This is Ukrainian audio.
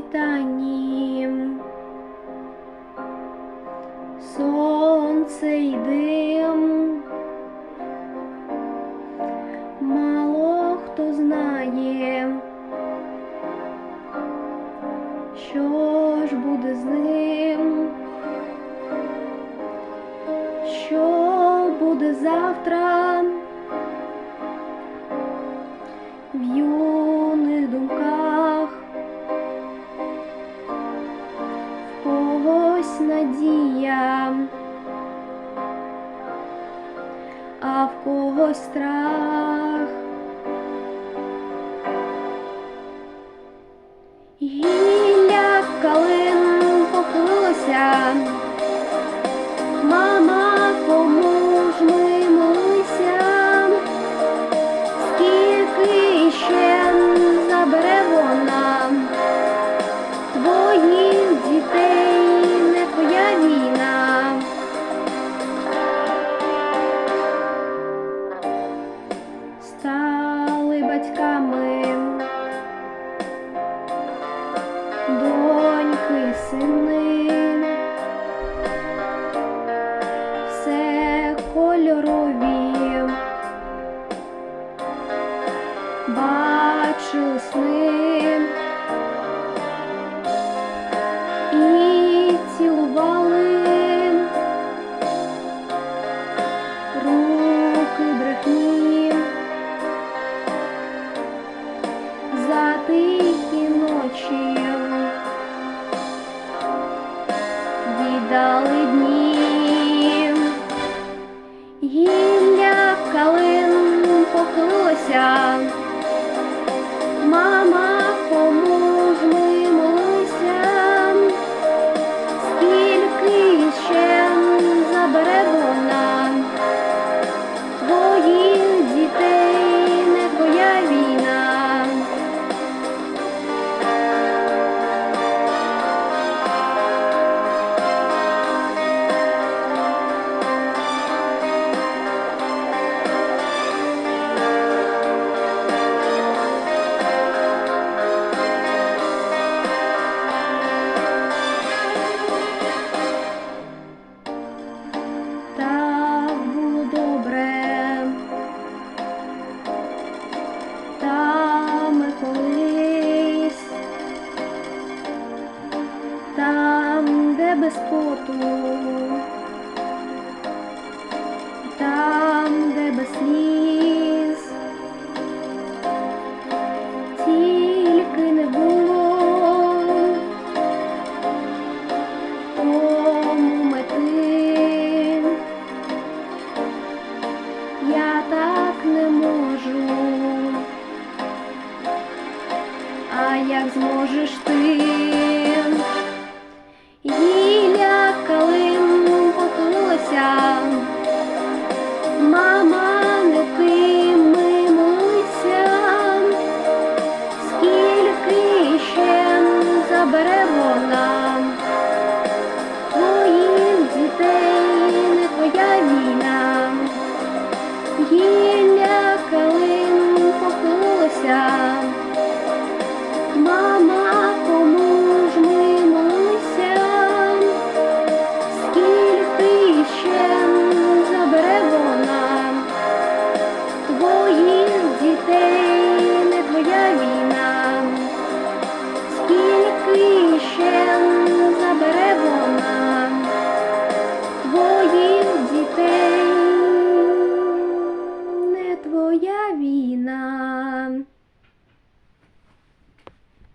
світанні. Сонце й дим мало хто знає, що ж буде з ним, що буде завтра в юних думках. надія, а в кого страх. восени, все кольорові, бачу сни. зможеш ти.